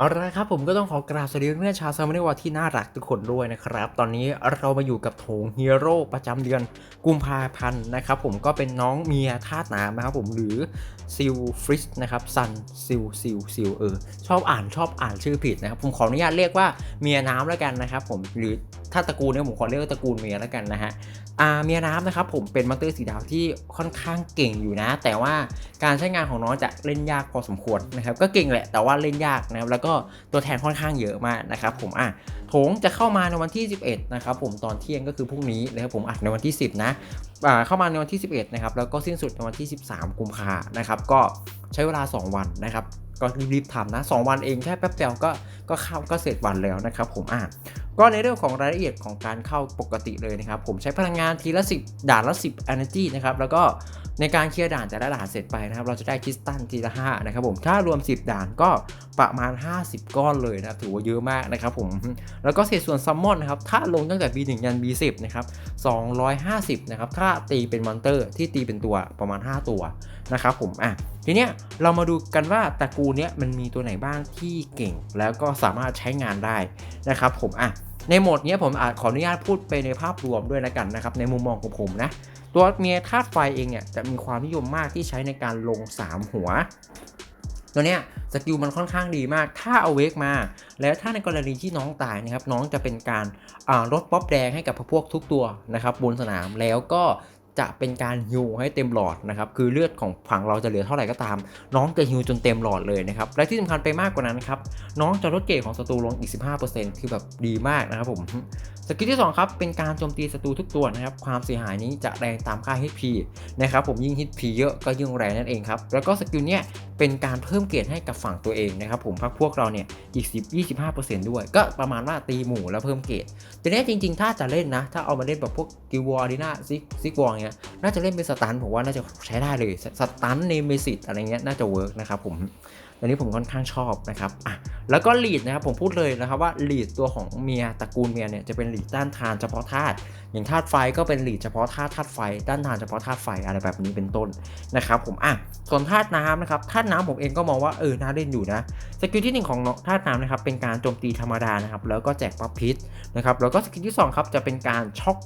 เอาละครับผมก็ต้องขอกราบสวัสดีเพื่อนชาวซามนิวาที่น่ารักทุกคนด้วยนะครับ ตอนนี้เรามาอยู่กับโถงฮีโร่ประจำเดือนกุมภาพันธ์นะครับผมก็เป็นน้องเมียธาตุน้ำนะครับผมหรือซิลฟริสนะครับซันซิลซิลซิลเออชอบอ่านชอบอ่านชื่อผิดนะครับผมขออนุญาตเรียกว่าเมียน้ำแล้วกันนะครับผมหรือถ้าตระกูลเนี่ยผมขอเรียกว่าตระกูลเมียแล้วกันนะฮะอาเมียน้ำนะครับผมเป็นมอนเตอร์สีดาวที่ค่อนข้างเก่งอยู่นะ แต่ว่าการใช้งานของน้องจะเล่นยากพอสมควรนะครับก็เก่งแหละแต่ว่าเล่นยากนะครับแล้วก็็ตัวแทนค่อนข้างเยอะมากนะครับผมอะโถงจะเข้ามาในวันที่ 11นะครับผมตอนเที่ยงก็คือพรุ่งนี้นะครับผมอัดในวันที่ 10 นะเข้ามาในวันที่ 11นะครับแล้วก็สิ้นสุดในวันที่ 13 กุมภานะครับก็ใช้เวลา 2 วันนะครับก็รีบๆทำนะ 2 วันเองแค่แป๊บเดียวก็ก็เข้าก็เสร็จวันแล้วนะครับผมอะก็ในเรื่องของรายละเอียดของการเข้าปกติเลยนะครับ ผมใช้พลังงานทีละ 10 ด่านละ 10 energy นะครับแล้วก็ ในการเคลียร์ด่านแต่ละด่านเสร็จไปนะครับ เราจะได้คริสตัลทีละ5นะครับผม ถ้ารวม 10 ด่านก็ประมาณ 50 ก้อนเลยนะครับ ถือว่าเยอะมากนะครับผม แล้วก็เศษส่วนซัมมอนนะครับ ถ้าลงตั้งแต่ B1 ยัน B10 นะครับ 250 นะครับ ถ้าตีเป็นมอนเตอร์ที่ตีเป็นตัวประมาณ 5 ตัวนะครับผม อะ ทีเนี้ยเรามาดูกันว่าตระกูลเนี้ยมันมีตัวไหนบ้างที่เก่ง แล้วก็สามารถใช้งานได้นะครับผม อะในโหมดเนี้ยผมอาจขออนุญาตพูดไปในภาพรวมด้วยแล้วกันนะครับในมุมมองของผมนะ ตัวเมียธาตุไฟเองเนี่ยจะมีความนิยมมากที่ใช้ในการลง 3 หัว ตัวเนี้ยสกิลมันค่อนข้างดีมาก ถ้าเอาเวกมา แล้วถ้าในกรณีที่น้องตายนะครับ น้องจะเป็นการลดป๊อปแดงให้กับพวกทุกตัวนะครับบนสนามแล้วก็ จะเป็นการฮิวให้เต็มหลอดนะครับคือเลือดของฝั่งเราจะเหลือเท่าไหร่ก็ตาม น้องจะฮิวจนเต็มหลอดเลยนะครับและที่สำคัญไปมากกว่านั้นครับน้องจะลดเกรดของศัตรูลงอีก 15%คือแบบดีมากนะครับผมสกิลที่ 2 ครับ เป็นการโจมตีศัตรูทุกตัวนะครับ ความเสียหายนี้จะแรงตามค่า HP นะครับผมยิ่ง HP เยอะก็ยิ่งแรงนั่นเองครับ แล้วก็สกิลเนี้ยเป็นการเพิ่มเกรดให้กับฝั่งตัวเองนะครับผมพักพวกเราเนี่ยอีก 10 25%ด้วย ก็ประมาณว่าตีหมู่แล้วเพิ่มเกรดแต่เนี้ยจริง ๆ ถ้าจะเล่นนะ ถ้าเอามาเล่นแบบพวกกิวอร์ดีนาซิกซิกวอร์เงี้ยน่าจะเล่นเป็นสตันผมว่าน่าจะใช้ได้เลยสตันเนเมซิตอะไรเงี้ยน่าจะเวิร์กนะครับผมอันนี้ผมค่อนข้างชอบนะครับอะแล้วก็ลีดนะครับผมพูดเลยนะครับว่าลีดตัวของเมียตระกูลเมียเนี่ยจะเป็นลีดต้านทานเฉพาะธาตุอย่างธาตุไฟก็เป็นลีดเฉพาะธาตุธาตุไฟต้านทานเฉพาะธาตุไฟอะไรแบบนี้เป็นต้นนะครับผมอะส่วนธาตุน้ำนะครับธาตุน้ำผมเองก็มองว่าเออน่าเล่นอยู่นะสกิลที่หนึ่งของธาตุน้ำนะครับเป็นการโจมตีธรรมดานะครับแล้วก็แจกปั๊บพิษนะครับแล้วก็สกิลที่สองครับจะเป็นการช็อก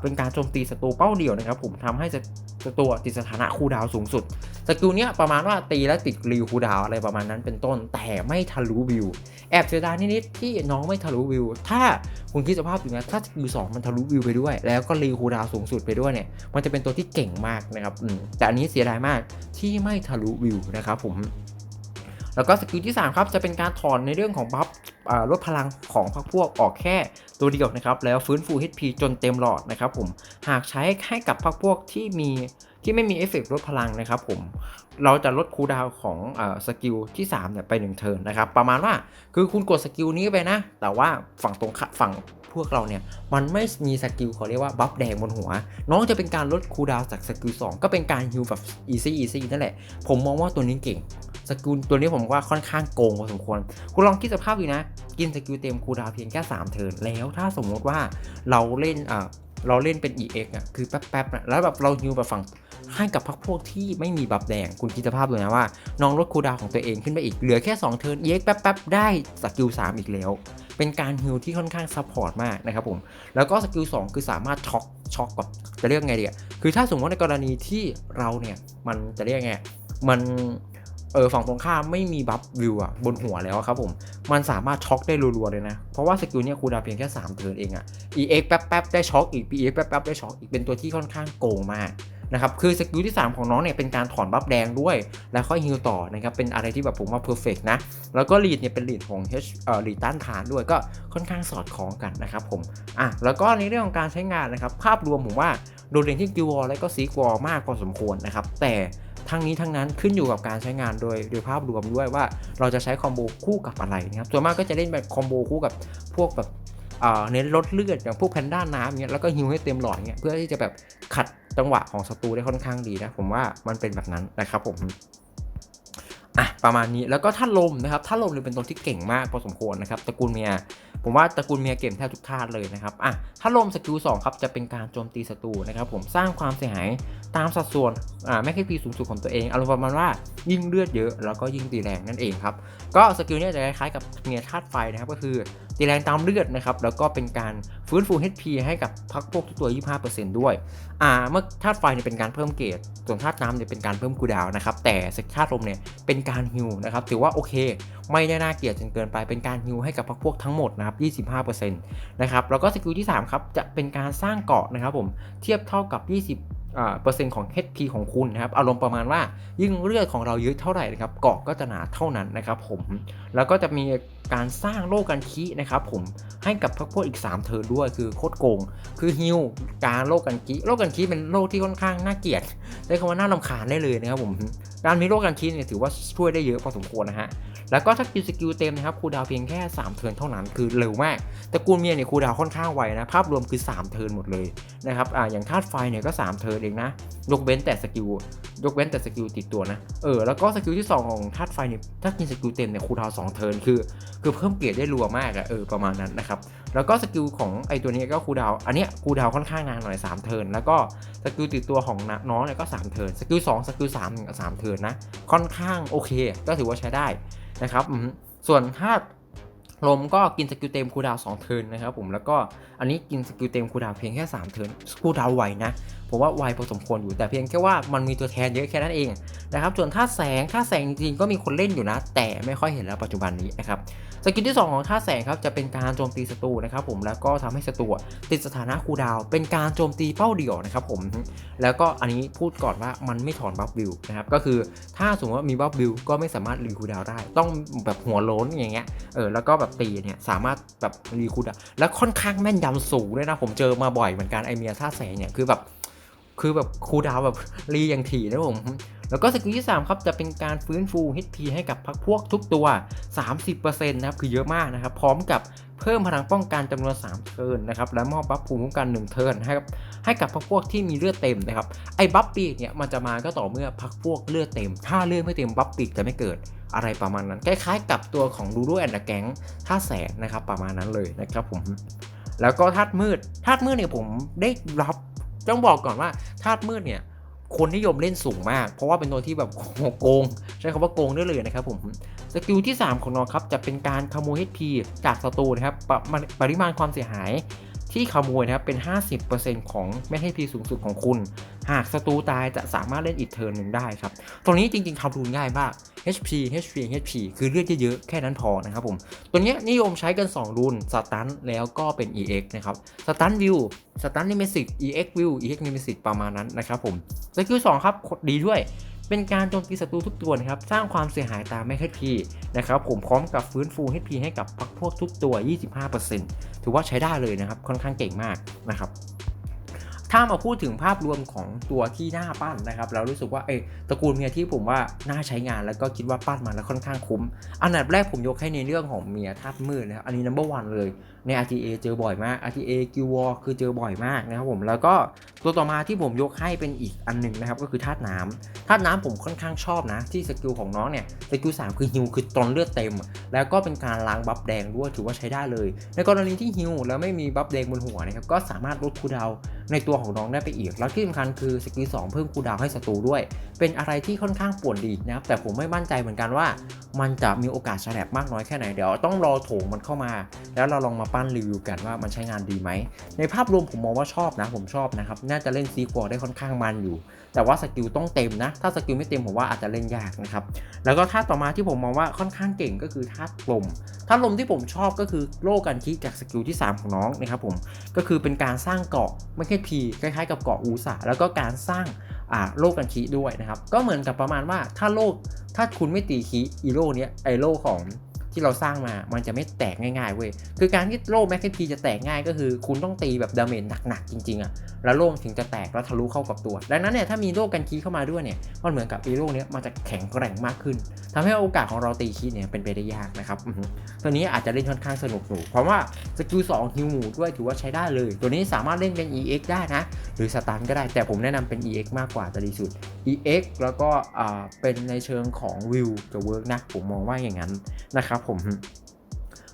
เป็นการโจมตีศัตรูเป้าเดียวนะครับผมทำให้ศัตรูติดสถานะคูดาวสูงสุดสกิลเนี้ยประมาณว่าตีแล้วติดรีวคูดาวอะไรประมาณนั้นเป็นต้นแต่ไม่ทะลุวิว แอบเสียดายนิดๆที่น้องไม่ทะลุวิว ถ้าคุณคิดสภาพอยู่นะถ้าสกิลสองมันทะลุวิวไปด้วย แล้วก็รีวคูดาวสูงสุดไปด้วยเนี่ยมันจะเป็นตัวที่เก่งมากนะครับแต่อันนี้เสียดายมากที่ไม่ทะลุวิวนะครับผมแล้วก็สกิลที่ 3 ครับ จะเป็นการถอนในเรื่องของบัฟ ลดพลังของพรรคพวกออกแค่ตัวเดียวนะครับ แล้วฟื้นฟู HP จนเต็มหลอดนะครับผมหากใช้ให้กับพรรคพวกที่มีที่ไม่มีเอฟเฟกลดพลังนะครับผมเราจะลดคูลดาวของอสกิลที่3เนี่ยไป1เทิร์นนะครับ ประมาณว่าคือคุณกดสกิลนี้ไปนะ แต่ว่าฝั่งตรงข้าฝั่งพวกเราเนี่ย มันไม่มีสกิลเขาเรียกว่าบัฟแดงบนหัว น้องจะเป็นการลดคูลดาวจากสกิล2ก็เป็นการฮิลแบบอีซี่อีซี่นั่นแหละ ผมมองว่าตัวนี้เก่งสกิลตัวนี้ผมว่าค่อนข้างโกงพอสมควร คุณลองคิดสภาพดูนะกินสกิลเต็มคูดาวเพียงแค่ 3 เทิร์นแล้วถ้าสมมติว่าเราเล่นอ่าเราเล่นเป็น EX อะคือแป๊บๆนะแล้วแบบเราฮิวแบบฝั่งให้กับพรรคพวกที่ไม่มีบัฟแดงคุณคิดสภาพดูนะว่า น้องลดคูดาวของตัวเองขึ้นไปอีก เหลือแค่ 2 เทิร์น EX แป๊บๆ ได้สกิล 3 อีกแล้ว เป็นการฮิลที่ค่อนข้างซัพพอร์ตมากนะครับผม แล้วก็สกิล 2 คือสามารถช็อกช็อกกับจะเรียกไงดีอะคือถ้าสมมติในกรณีที่เราเนี่ย มันจะเรียกไงมัน เออฝั่งตรงข้ามไม่มีบัฟวิวอะบนหัวแล้วครับผม มันสามารถช็อกได้รัวๆเลยนะ เพราะว่าสกิลเนี่ยคูดาวเพียงแค่ 3 เทิร์นเองอะ EX แป๊บๆได้ช็อกอีก PX แป๊บๆได้ช็อกอีกเป็นตัวที่ค่อนข้างโกงมากนะครับคือสกิลที่ 3 ของน้องเนี่ยเป็นการถอนบัฟแดงด้วย แล้วค่อยฮิลต่อนะครับเป็นอะไรที่แบบผมว่าเพอร์เฟกนะ แล้วก็ลีดเนี่ยเป็นลีดของ H เอ่อลีดต้านทานด้วยก็ค่อนข้างสอดคล้องกันนะครับผมอะแล้วก็ในเรื่องของการใช้งานนะครับภาพรวมผมว่าโดดเด่นที่กิวอลและก็ซีกวอลมากพอสมควรนะครับแต่ ทั้งนี้ทั้งนั้นขึ้นอยู่กับการใช้งานโดยโดยภาพรวมด้วยว่าเราจะใช้คอมโบคู่กับอะไรนะครับส่วนมากก็จะเล่นแบบคอมโบคู่กับพวกแบบอ่าเน้นลดเลือดอย่างพวกแพนด้าน้ำเงี้ยแล้วก็ฮิวให้เต็มหลอดเงี้ยเพื่อที่จะแบบขัดจังหวะของศัตรูได้ค่อนข้างดีนะผมว่ามันเป็นแบบนั้นนะครับผมอะประมาณนี้แล้วก็ท่าตุลมนะครับท่าตุลมเนี่ยเป็นตัวที่เก่งมากพอสมควรนะครับตระกูลเมีย ผมว่าตระกูลเมียเก่งแทบทุกธาตุเลยนะครับอะท่าตุลมสกิล2ครับจะเป็นการโจมตีศัตรูนะครับผมสร้างความเสียหายตามสัดส่วนอ่าแม่คพีสูงสุดของตัวเองอารมณ์ประมาณว่ายิ่งเลือดเยอะแล้วก็ยิ่งตีแรงนั่นเองครับก็สกิลนี้จะคล้ายๆกับเมียธาตุไฟนะครับก็คือตีแรงตามเลือดนะครับแล้วก็เป็นการฟื้นฟู HP ให้กับพักพวกทุกตัว 25%ด้วยอ่าเมื่อธาตุไฟเนี่ยเป็นการเพิ่มเกรดส่วนธาตุน้ำเนี่ยเป็นการเพิ่มคูดาวนะครับแต่ธาตุลมเนี่ยเป็นการฮิวนะครับถือว่าโอเค ไม่ได้น่าเกลียดจนเกินไปเป็นการฮิวให้กับพวกพวกทั้งหมดนะครับ 25%นะครับแล้วก็สกิลที่3ครับจะเป็นการสร้างเกาะนะครับผมเทียบเท่ากับ 20 เปอร์เซ็นต์ของ HP ของคุณนะครับอารมณ์ประมาณว่ายิ่งเลือดของเราเยอะเท่าไหร่นะครับเกาะก็จะหนาเท่านั้นนะครับผมแล้วก็จะมีการสร้างโลกันคีนะครับผมให้กับพวกพวกอีก 3เทิร์นด้วยคือโคตรโกง คือฮิวการโลกันคีโลกันคีเป็นโลกที่ค่อนข้างน่าเกลียดใช้คำว่าน่ารำคาญได้เลยนะครับผมการมีโลกันคีเนี่ยถือว่าช่วยได้เยอะพอสมควรนะฮะ แล้วก็ถ้ากิลสกิลเต็มนะครับคูดาวเพียงแค่ 3 เทิร์นเท่านั้นคือเร็วมาก แต่กูลเมียเนี่ยคูดาวค่อนข้างไวนะ ภาพรวมคือ 3 เทิร์นหมดเลยนะครับอ่าอย่างธาตุไฟเนี่ยก็ 3 เทิร์นเองนะ ยกเว้นแต่สกิล ยกเว้นแต่สกิลติดตัวนะ เออ แล้วก็สกิลที่ 2 ของธาตุไฟเนี่ยถ้ากินสกิลเต็มเนี่ยคูดาว2เทิร์นคือ คือเพิ่มเกรดได้รัวมากอะเออประมาณนั้นนะครับแล้วก็สกิลของไอตัวนี้ก็คูดาว อันเนี้ยคูดาวค่อนข้างนานหน่อย3เทิร์นแล้วก็สกิลติดตัวของน้องเนี่ยก็3เทิร์นสกิล2สกิล3ถึงกับ3เทิร์นนะค่อนข้างโอเค ก็ถือว่าใช้ได้นะครับส่วนธาตุลมก็กินสกิลเต็มคูดาวสองเทิร์นนะครับผมแล้วก็อันนี้กินสกิลเต็มคูดาวเพียงแค่3เทิร์นคูดาวไวนะผมว่าไวพอสมควรอยู่แต่เพียงแค่ว่ามันมีตัวแทนเยอะแค่นั้นเองนะครับส่วนธาตุแสงธาตุแสงจริงๆก็มีคนเล่นอยู่นะ แต่ไม่ค่อยเห็นแล้วปัจจุบันนี้นะครับ สกิลที่ 2 ของธาแสงครับจะเป็นการโจมตีศัตรูนะครับผมแล้วก็ทำให้ศัตรูติดสถานะคูดาวเป็นการโจมตีเป้าเดี่ยวนะครับผมแล้วก็อันนี้พูดก่อนว่ามันไม่ถอนบัฟบิลนะครับก็คือถ้าสมมติว่ามีบัฟบิลก็ไม่สามารถรีคูดาวได้ ต้องแบบหัวโล้นอย่างเงี้ยเออแล้วก็แบบตีเนี่ยสามารถแบบรีคูดาวแล้วค่อนข้างแม่นยำสูงด้วยนะผมเจอมาบ่อยเหมือนกันไอเมียท่าแสงเนี่ยคือแบบ คือแบบคูดาวแบบรีอย่างถี่นะผมแล้วก็สกิลที่ 3 ครับจะเป็นการฟื้นฟู HP ให้กับพักพวกทุกตัว 30%นะครับคือเยอะมากนะครับ พร้อมกับเพิ่มพลังป้องกันจำนวน 3 เทิร์นนะครับและมอบบัฟภูมิคุ้มกัน 1 เทิร์นให้กับให้กับพักพวกที่มีเลือดเต็มนะครับไอ้บัฟปีกเนี่ยมันจะมาก็ต่อเมื่อพักพวกเลือดเต็ม ถ้าเลือดไม่เต็มบัฟปีกจะไม่เกิดอะไรประมาณนั้นคล้ายๆ กับตัวของดูดูแอนด์แก๊งท่าแสงนะครับประมาณนั้นเลยนะครับผมแล้วก็ธาตุมืดธาตุมืดเนี่ยผมได้รับ ต้องบอกก่อนว่าธาตุมืดเนี่ยคนนิยมเล่นสูงมาก เพราะว่าเป็นตัวที่แบบโกง ใช้คำว่าโกงได้เลยนะครับผม สกิลที่ 3 ของน้องครับ จะเป็นการขโมย HP จากศัตรูนะครับปรปริมาณความเสียหาย ที่ขโมยนะครับเป็น 50%ของแม่ HP สูงสุดของคุณ หากศัตรูตายจะสามารถเล่นอีกเทิร์นหนึ่งได้ครับ ตรงนี้จริงๆทำรูนง่ายมาก HP HP HP คือเลือดเยอะๆ แค่นั้นพอนะครับผม ตัวนี้นิยมใช้กัน 2 รุ่นสตันแล้วก็เป็น EX นะครับสตันวิวสตันนิเมสิก EX วิว EX นิเมสิกประมาณนั้นนะครับผมสกิล2ครับดีด้วย เป็นการโจมตีศัตรูทุกตัวนะครับ สร้างความเสียหายตามไม่ HP นะครับผมพร้อมกับฟื้นฟูให้พีให้กับพักพวกทุกตัว 25%ถือว่าใช้ได้เลยนะครับ ค่อนข้างเก่งมากนะครับ ถ้ามาพูดถึงภาพรวมของตัวที่หน้าปั้นนะครับเรารู้สึกว่าเออตระกูลเมียที่ผมว่าน่าใช้งานแล้วก็คิดว่าปั้นมาแล้วค่อนข้างคุ้ม อันดับแรกผมยกให้ในเรื่องของเมียธาตุมืดนะครับอันนี้ number one เลยใน RTA เจอบ่อยมาก RTA g u i l War คือเจอบ่อยมากนะครับผมแล้วก็ตัวต่อมาที่ผมยกให้เป็นอีกอันหนึ่งนะครับก็คือธาตุน้ำธาตุน้ำผมค่อนข้างชอบนะ ที่สกิลของน้องเนี่ยสกิลสามคือฮิวคือตอนเลือดเต็ม แล้วก็เป็นการล้างบัฟแดงด้วยถือว่าใช้ได้เลย ในกรณีที่ฮิวแล้วไม่มีบัฟแดงบนหัวนะครับก็สามารถลดคูดาว ในตัวของน้องได้ไปอีก แล้วที่สำคัญคือสกิล2เพิ่มคูดาวน์ให้ศัตรูด้วย เป็นอะไรที่ค่อนข้างปวดดีนะครับแต่ผมไม่มั่นใจเหมือนกันว่า มันจะมีโอกาสแฉลบมากน้อยแค่ไหนเดี๋ยวต้องรอโถงมันเข้ามา แล้วเราลองมาปั้นรีวิวกันว่ามันใช้งานดีไหมในภาพรวมผมมองว่าชอบนะผมชอบนะครับน่าจะเล่นซีควอได้ค่อนข้างมันอยู่แต่ว่าสกิลต้องเต็มนะ ถ้าสกิลไม่เต็มผมว่าอาจจะเล่นยากนะครับ แล้วก็ท่าต่อมาที่ผมมองว่าค่อนข้างเก่งก็คือท่าลมท่าลมที่ผมชอบก็คือโลกันคิจากสกิลที่ 3 ของน้องนะครับผม ก็คือเป็นการสร้างเกาะไม่ใช่พีคล้ายๆ กับเกาะอูสาแล้วก็การสร้างโลกันคีด้วยนะครับ ก็เหมือนกับประมาณว่าถ้าโลกถ้าคุณไม่ตีคีอีโลเนี้ยไอโลของ ที่เราสร้างมามันจะไม่แตกง่ายๆเว้ยคือการที่โล่แม็กซ์พีจะแตกง่ายก็คือ คุณต้องตีแบบดาเมจหนักๆจริงๆอะแล้วโล่ถึงจะแตกแล้วทะลุเข้ากับตัว ดังนั้นเนี่ยถ้ามีโล่กันคีเข้ามาด้วยเนี่ยมันเหมือนกับอีโล่เนี้ยมันจะแข็งแกร่งมากขึ้นทำให้โอกาสของเราตีคีเนี่ยเป็นไปได้ยากนะครับตัวนี้อาจจะเล่นค่อนข้างสนุกหนูเพราะว่าสกิล2ฮิวหมูด้วยถือว่าใช้ได้เลย ตัวนี้สามารถเล่นเป็น EX ได้นะ หรือสตันก็ได้แต่ผมแนะนำเป็น EX มากกว่าจะดีสุด EX แล้วก็เป็นในเชิงของวิวจะเวิร์กนะ ผมมองว่าอย่างนั้นนะครับผม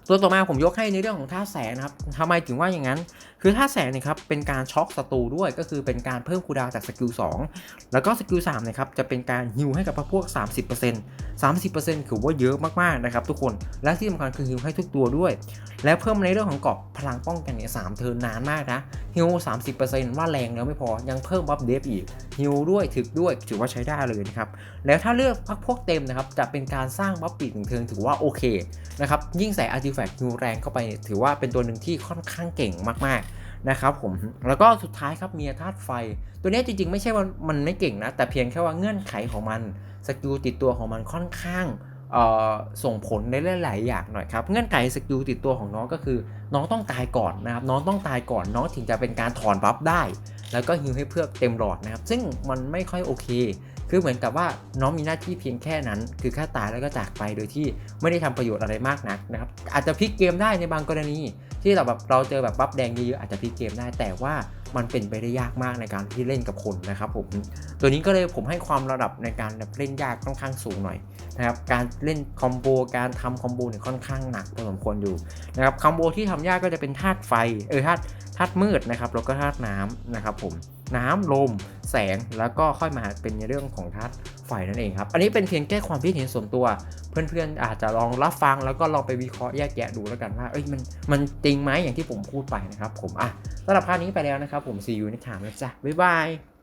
ตัวต่อมาผมยกให้ในเรื่องของท่าแสงนะครับทำไมถึงว่าอย่างนั้น คือท่าแสงนี่ครับเป็นการช็อกศัตรูด้วยก็คือเป็นการเพิ่มคูดาวจากสกิล2แล้วก็สกิล3นะครับจะเป็นการฮิวให้กับพวก 30% 30%ถือว่าเยอะมากๆนะครับทุกคนและที่สำคัญคือฮิวให้ทุกตัวด้วย และเพิ่มในเรื่องของเกราะพลังป้องกันเนี่ยสามเทิร์นนานมากนะฮิว30%ว่าแรงแล้วไม่พอยังเพิ่มบัฟเดฟอีกฮิวด้วยถึกด้วยถือว่าใช้ได้เลยนะครับแล้วถ้าเลือกพักพวกเต็มนะครับจะเป็นการสร้างบัฟปีกหนึ่งเทิร์นถือว่าโอเคนะครับยิ่งใส่อาร์ติแฟกต์ฮิวแรงเข้าไปถือว่าเป็นตัวหนึ่งที่ค่อนข้างเก่งมากๆนะครับผมแล้วก็สุดท้ายครับมีธาตุไฟ ตัวนี้จริงๆ ไม่ใช่ว่ามันไม่เก่งนะ แต่เพียงแค่ว่าเงื่อนไขของมัน สกิลติดตัวของมันค่อนข้าง ส่งผลในหลาย ๆ อย่างหน่อยครับ เงื่อนไขสกิลติดตัวของน้องก็คือ น้องต้องตายก่อนนะครับ น้องต้องตายก่อนน้องถึงจะเป็นการถอนบัฟได้ แล้วก็ฮิวให้เพื่อเต็มหลอดนะครับ ซึ่งมันไม่ค่อยโอเค คือเหมือนกับว่าน้องมีหน้าที่เพียงแค่นั้น คือแค่ตายแล้วก็จากไปโดยที่ไม่ได้ทำประโยชน์อะไรมากนักนะครับ อาจจะพลิกเกมได้ในบางกรณี ที่เราแบบเราเจอแบบบัฟแดงเยอะๆอาจจะพลิกเกมได้ แต่ว่ามันเป็นไปได้ยากมากในการที่เล่นกับคนนะครับผม ตัวนี้ก็เลยผมให้ความระดับในการเล่นยากค่อนข้างสูงหน่อยนะครับการเล่นคอมโบการทำคอมโบเนี่ยค่อนข้างหนักพอสมควรอยู่นะครับคอมโบที่ทำยากก็จะเป็นธาตุไฟเออธาตุธาตุมืดนะครับแล้วก็ธาตุน้ำนะครับผมน้ำลม แสงแล้วก็ค่อยมาเป็นในเรื่องของธาตุไฟนั่นเองครับ อันนี้เป็นเพียงแค่ความคิดเห็นส่วนตัว เพื่อนๆอาจจะลองรับฟังแล้วก็ลองไปวิเคราะห์แยกแยะดูแล้วกันว่าเอ้ยมันมันจริงไหมอย่างที่ผมพูดไปนะครับผมอะสำหรับภาพนี้ไปแล้วนะครับผม see you next time นะจ๊ะบ๊ายบาย